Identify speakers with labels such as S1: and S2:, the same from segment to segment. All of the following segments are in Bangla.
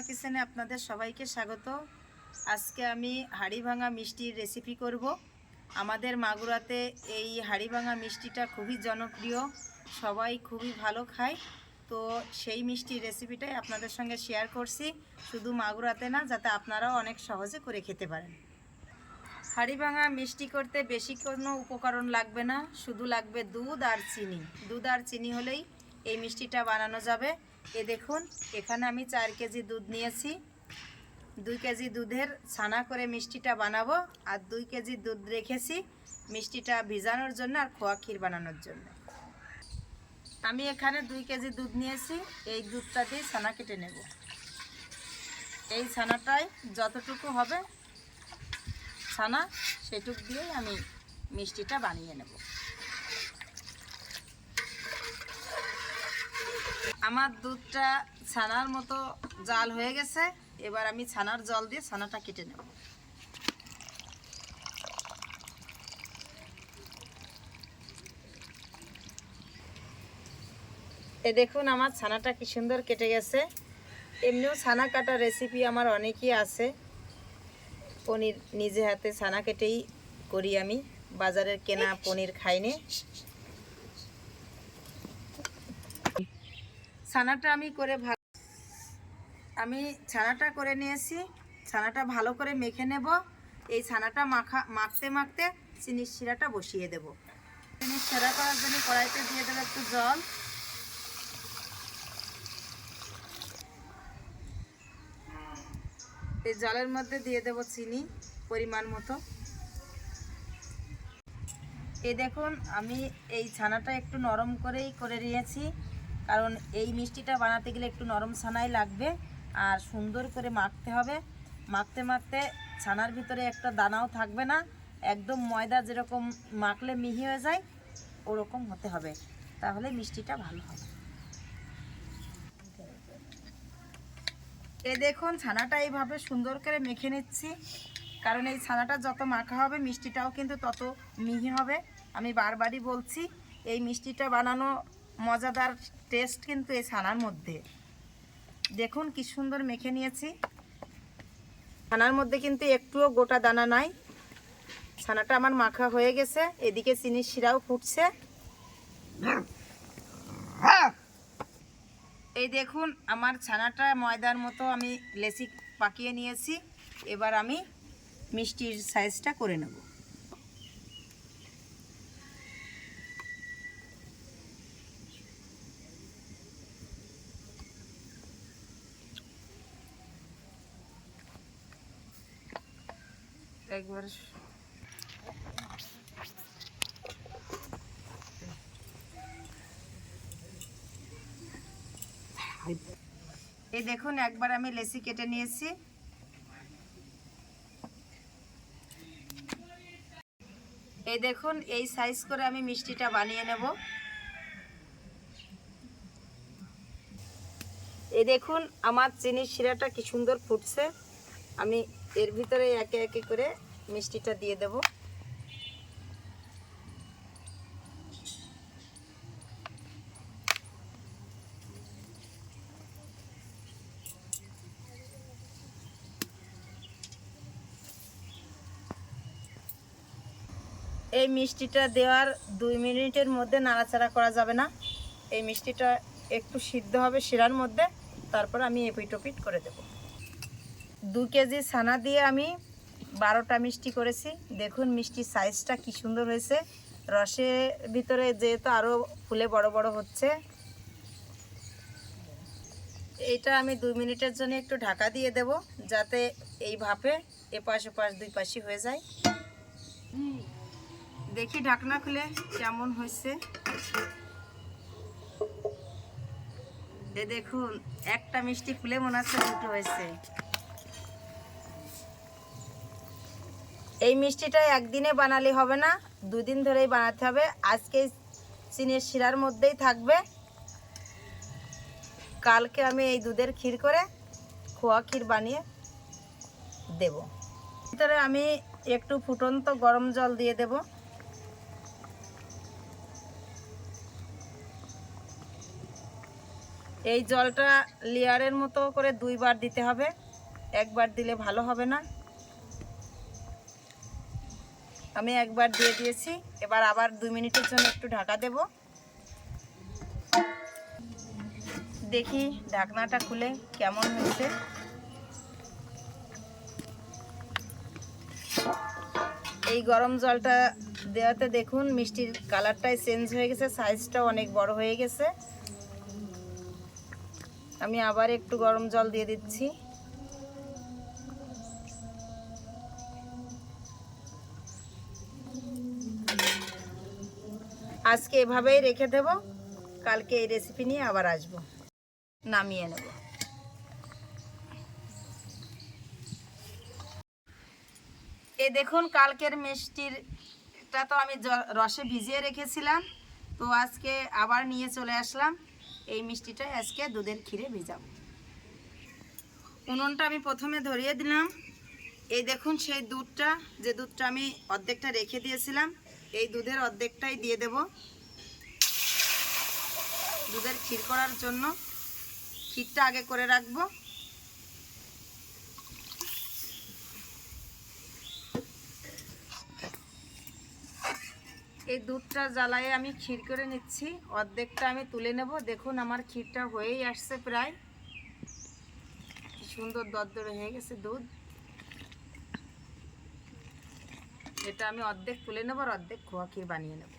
S1: নমস্কার কিচেনে আপনাদের সবাইকে স্বাগত। আজকে আমি হাড়ি ভাঙা মিষ্টির রেসিপি করব। আমাদের মাগুরাতে এই হাড়ি ভাঙা মিষ্টিটা খুবই জনপ্রিয়, সবাই খুবই ভালো খায়। তো সেই মিষ্টির রেসিপিটাই আপনাদের সঙ্গে শেয়ার করছি, শুধু মাগুরাতে না, যাতে আপনারাও অনেক সহজে করে খেতে পারেন। হাড়ি ভাঙা মিষ্টি করতে বেশি কোনো উপকরণ লাগবে না, শুধু লাগবে দুধ আর চিনি। দুধ আর চিনি হলেই এই মিষ্টিটা বানানো যাবে। এ দেখুন, এখানে আমি চার কেজি দুধ নিয়েছি। দুই কেজি দুধের ছানা করে মিষ্টিটা বানাবো আর দুই কেজি দুধ রেখেছি মিষ্টিটা ভিজানোর জন্য আর খোয়া ক্ষীর বানানোর জন্য। আমি এখানে দুই কেজি দুধ নিয়েছি, এই দুধটা দিয়ে ছানা কেটে নেব। এই ছানাটাই যতটুকু হবে ছানা, সেটুক দিয়েই আমি মিষ্টিটা বানিয়ে নেব। আমার দুধটা ছানার মতো জাল হয়ে গেছে। এবার আমি ছানার জল দিয়ে ছানাটা কেটে নেব। এ দেখুন আমার ছানাটা কি সুন্দর কেটে গেছে। এমনিও ছানা কাটার রেসিপি আমার অনেকই আছে। পনির নিজে হাতে ছানা কেটেই করি আমি। বাজারের কেনা পনির খাইনি। ছানাটা আমি করে ভালো আমি ছানাটা করে নিয়েছি। ছানাটা ভালো করে মেখে নেব। এই ছানাটা মাখা মাখতে মাখতে চিনির শিরাটা বসিয়ে দেব। চিনির শিরা করার জন্য কড়াইতে দিয়ে দেবো একটু জল। এই জলের মধ্যে দিয়ে দেব চিনি পরিমাণ মতো। এই দেখুন, আমি এই ছানাটা একটু নরম করেই করে নিয়েছি। কারণ এই মিষ্টিটা বানাতে গেলে একটু নরম ছানাই লাগবে আর সুন্দর করে মাখতে হবে। মাখতে মাখতে ছানার ভিতরে একটা দানাও থাকবে না। একদম ময়দা যেরকম মাখলে মিহি হয়ে যায়, ওরকম হতে হবে। তাহলে মিষ্টিটা ভালো হবে। এ দেখুন, ছানাটা এইভাবে সুন্দর করে মেখে নিচ্ছি। কারণ এই ছানাটা যত মাখা হবে, মিষ্টিটাও কিন্তু তত মিহি হবে। আমি বারবারই বলছি, এই মিষ্টিটা বানানো মজাদার টেস্ট কিন্তু এই ছানার মধ্যে। দেখুন কি সুন্দর মেখে নিয়েছি। ছানার মধ্যে কিন্তু একটুও গোটা দানা নাই। ছানাটা আমার মাখা হয়ে গেছে। এদিকে চিনির শিরাও ফুটছে। এই দেখুন, আমার ছানাটা ময়দার মতো আমি লেসি পাকিয়ে নিয়েছি। এবার আমি মিষ্টির সাইজটা করে নেব। একবার এই দেখুন, একবার আমি লেসি কেটে নিয়েছি। এই দেখুন, এই সাইজ করে আমি মিষ্টিটা বানিয়ে নেব। এই দেখুন, আমার চিনির শিরাটা কি সুন্দর ফুটছে। আমি এর ভিতরে একে একে করে মিষ্টিটা দিয়ে দেব। এই মিষ্টিটা দেওয়ার দুই মিনিটের মধ্যে নাড়াচাড়া করা যাবে না। এই মিষ্টিটা একটু সিদ্ধ হবে শিরার মধ্যে, তারপর আমি এপিটোপিট করে দেব। দু কেজি ছানা দিয়ে আমি বারোটা মিষ্টি করেছি। দেখুন মিষ্টির সাইজটা কি সুন্দর হয়েছে। রসের ভিতরে যেহেতু আরও ফুলে বড় বড় হচ্ছে। এটা আমি দুই মিনিটের জন্য একটু ঢাকা দিয়ে দেব, যাতে এই ভাপে এপাশ ওপাশ দুই পাশই হয়ে যায়। দেখি ঢাকনা খুলে কেমন হয়েছে। দেখুন, একটা মিষ্টি খুলে মনে হচ্ছে দুটো হয়েছে। এই মিষ্টিটা একদিনে বানালে হবে না, দুদিন ধরেই বানাতে হবে। আজকে চিনির শিরার মধ্যেই থাকবে। কালকে আমি এই দুধের ক্ষীর করে খোয়া ক্ষীর বানিয়ে দেব। ভিতরে আমি একটু ফুটন্ত গরম জল দিয়ে দেব। এই জলটা লেয়ারের মতো করে দুইবার দিতে হবে। একবার দিলে ভালো হবে না। আমি একবার দিয়ে দিয়েছি। এবার আবার দুই মিনিটের জন্য একটু ঢাকা দেব। দেখি ঢাকনাটা খুলে কেমন হয়েছে। এই গরম জলটা দেওয়াতে দেখুন, মিষ্টির কালারটাই চেঞ্জ হয়ে গেছে সাইজটাও অনেক বড় হয়ে গেছে। আমি আবার একটু গরম জল দিয়ে দিচ্ছি। আজকে এভাবেই রেখে দেব। কালকে এই রেসিপি নিয়ে আবার আসব। নামিয়ে নেব। এ দেখুন, কালকের মিষ্টিরটা তো আমি রসে ভিজিয়ে রেখেছিলাম। তো আজকে আবার নিয়ে চলে আসলাম। এই মিষ্টিটা আজকে দুধের ক্ষীরে ভিজাবো। উনুনটা আমি প্রথমে ধরিয়ে দিলাম। এই দেখুন সেই দুধটা, যে দুধটা আমি অর্ধেকটা রেখে দিয়েছিলাম। এই দুধের অর্ধেকটাই দিয়ে দেব। দুধের ক্ষীর করার জন্য ক্ষীরটা আগে করে রাখব। এই দুধটা জ্বালায়ে আমি ক্ষীর করে নিচ্ছি। অর্ধেকটা আমি তুলে নেব। দেখুন আমার ক্ষীরটা হয়েই আসছে প্রায়। সুন্দর দরদরে হয়ে গেছে দুধ। এটা আমি অর্ধেক তুলে নেব আর অর্ধেক খোয়া ক্ষীর বানিয়ে নেব।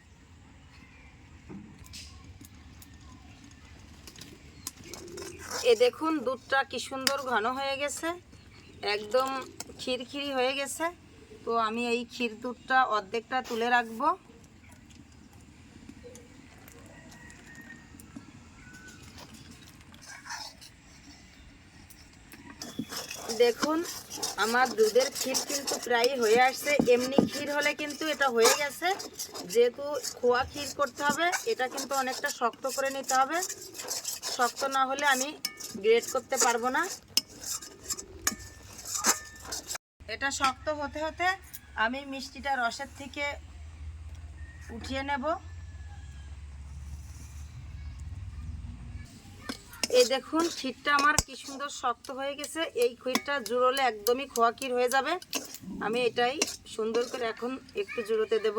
S1: এ দেখুন দুধটা কি সুন্দর ঘন হয়ে গেছে, একদম খিরখিরি হয়ে গেছে। তো আমি এই ক্ষীর দুধটা অর্ধেকটা তুলে রাখব। দেখুন, আমার দুধের ক্ষীর কিন্তু প্রায় হয়ে আসছে। এমনি ক্ষীর হলে কিন্তু এটা হয়ে গেছে। যেহেতু খোয়া ক্ষীর করতে হবে, এটা কিন্তু অনেকটা শক্ত করে নিতে হবে। শক্ত না হলে আমি গ্রেট করতে পারব না। এটা শক্ত হতে হতে আমি মিষ্টিটা রসের থেকে উঠিয়ে নেব। এই দেখুন, ক্ষীরটা আমার কি সুন্দর শক্ত হয়ে গেছে। এই ক্ষীরটা জুড়োলে একদমই খোয়া ক্ষীর হয়ে যাবে। আমি এটাই সুন্দর করে এখন একটু জুড়োতে দেব।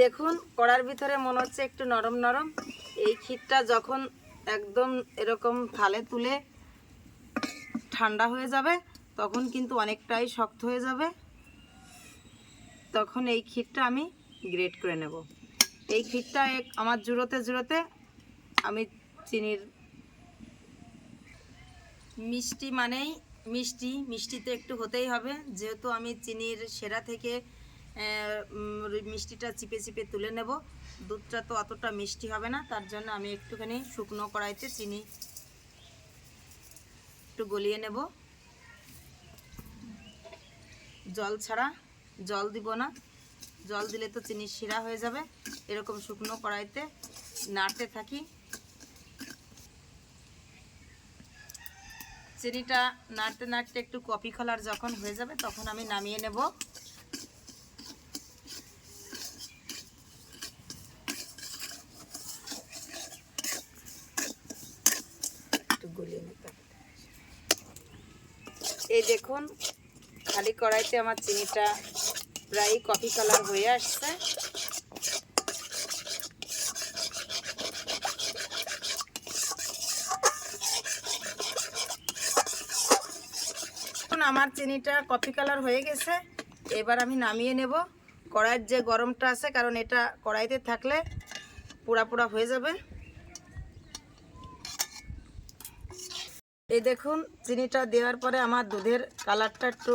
S1: দেখুন, কড়ার ভিতরে মনে হচ্ছে একটু নরম নরম। এই ক্ষীরটা যখন একদম এরকম থালে তুলে ঠান্ডা হয়ে যাবে, তখন কিন্তু অনেকটাই শক্ত হয়ে যাবে। তখন এই ক্ষীরটা আমি গ্রেট করে নেব। এই ক্ষীরটা আমার জুড়োতে জুড়োতে আমি চিনির মিষ্টি মানেই মিষ্টি মিষ্টিতে একটু হতেই হবে। যেহেতু আমি চিনির সেরা থেকে মিষ্টিটা চিপে চিপে তুলে নেব। দুধটা তো অতটা মিষ্টি হবে না, তার জন্য আমি একটুখানি শুকনো কড়াইতে চিনি একটু গলিয়ে নেব। জল ছাড়া জল দিব না। জল দিলে তো চিনি শিরা হয়ে যাবে। এরকম শুকনো কড়াইতে নাড়তে থাকি। চিনিটা নাড়তে নাড়তে একটু কফি কালার যখন হয়ে যাবে, তখন আমি নামিয়ে নেব। এই দেখুন, খালি কড়াইতে আমার চিনিটা প্রায় কফি কালার হয়ে আসছে আমার চিনিটা কফি কালার হয়ে গেছে। এবার আমি নামিয়ে নেব। কড়াইয়ের যে গরমটা আছে, কারণ এটা কড়াইতে থাকলে পোড়া পোড়া হয়ে যাবে। এই দেখুন, চিনিটা দেওয়ার পরে আমার দুধের কালারটা একটু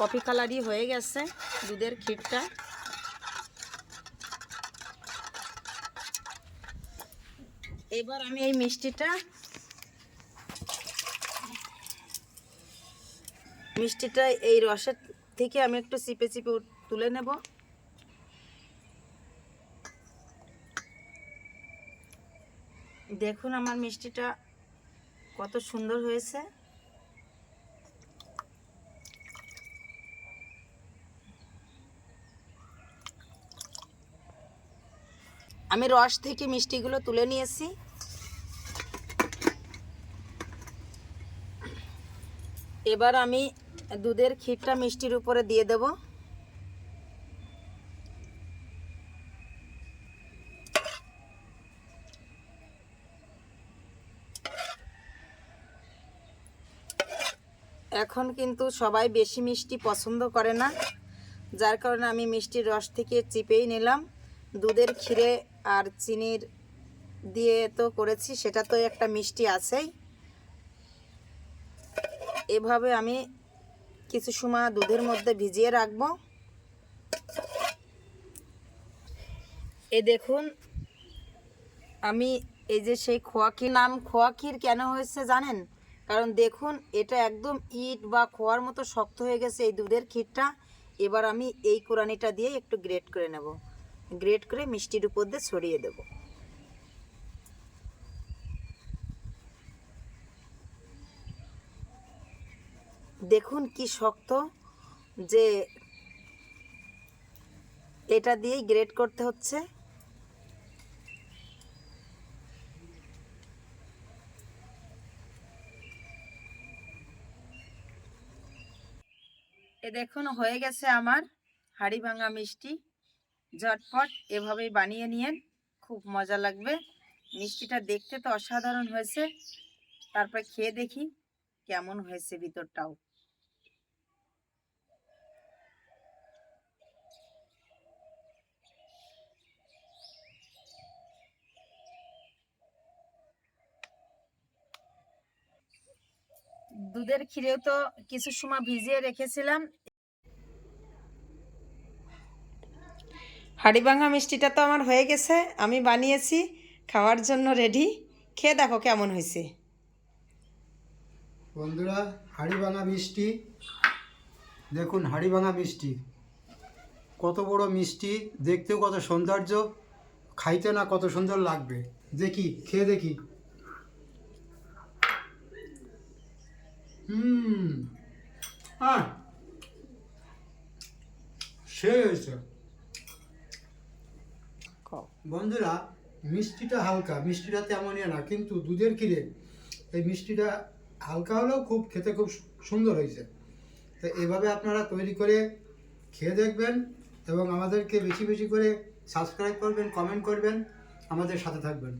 S1: কফি কালারই হয়ে গেছে, দুধের ক্ষীরটা। এবার আমি এই মিষ্টিটা মিষ্টিটা এই রসের থেকে আমি একটু চিপে চিপে তুলে নেব। দেখুন আমার মিষ্টিটা কত সুন্দর হয়েছে। আমি রস থেকে মিষ্টিগুলো তুলে নিয়েছি। এবার আমি দুধের ক্ষীরটা মিষ্টির উপরে দিয়ে দেব। এখন কিন্তু সবাই বেশি মিষ্টি পছন্দ করে না, যার কারণে আমি মিষ্টির রস থেকে চিপেই নিলাম। দুধের ক্ষীরে আর চিনির দিয়ে তো করেছি সেটা তো একটা মিষ্টি আছেই। এভাবে আমি কিছু সময় দুধের মধ্যে ভিজিয়ে রাখব। এ দেখুন, আমি এই যে সেই খোয়া ক্ষীর নাম খোয়া ক্ষীর কেন হয়েছে জানেন? কারণ দেখুন, এটা একদম ইট বা খোয়ার মতো শক্ত হয়ে গেছে এই দুধের ক্ষীরটা। এবার আমি এই কোরানিটা দিয়ে একটু গ্রেট করে নেব। গ্রেট করে মিষ্টির উপর দিয়ে ছড়িয়ে দেব। দেখুন কি শক্ত যে এটা দিয়েই গ্রেড করতে হচ্ছে। এ দেখুন, হয়ে গেছে আমার হাড়ি ভাঙা মিষ্টি। ঝটপট এভাবেই বানিয়ে নিয়েন, খুব মজা লাগবে। মিষ্টিটা দেখতে তো অসাধারণ হয়েছে। তারপরে খেয়ে দেখি কেমন হয়েছে ভিতরটাও। দুধের ক্ষীরেও তো কিছু সময় ভিজিয়ে রেখেছিলাম। হাড়িভাঙা মিষ্টিটা তো আমার হয়ে গেছে আমি বানিয়েছি খাওয়ার জন্য রেডি খেয়ে দেখো কেমন হয়েছে।
S2: বন্ধুরা হাড়ি ভাঙা মিষ্টি। দেখুন হাড়ি ভাঙা মিষ্টি। কত বড় মিষ্টি দেখতেও কত সৌন্দর্য খাইতে না কত সুন্দর লাগবে। দেখি খেয়ে দেখি। হুম। হ্যাঁ সে হয়েছে। বন্ধুরা মিষ্টিটা হালকা মিষ্টিটা তেমন ইয়ে না কিন্তু দুধের ক্ষীরে এই মিষ্টিটা হালকা হলেও খুব খেতে খুব সুন্দর হয়েছে। তো এভাবে আপনারা তৈরি করে খেয়ে দেখবেন এবং আমাদেরকে বেশি বেশি করে সাবস্ক্রাইব করবেন কমেন্ট করবেন আমাদের সাথে থাকবেন।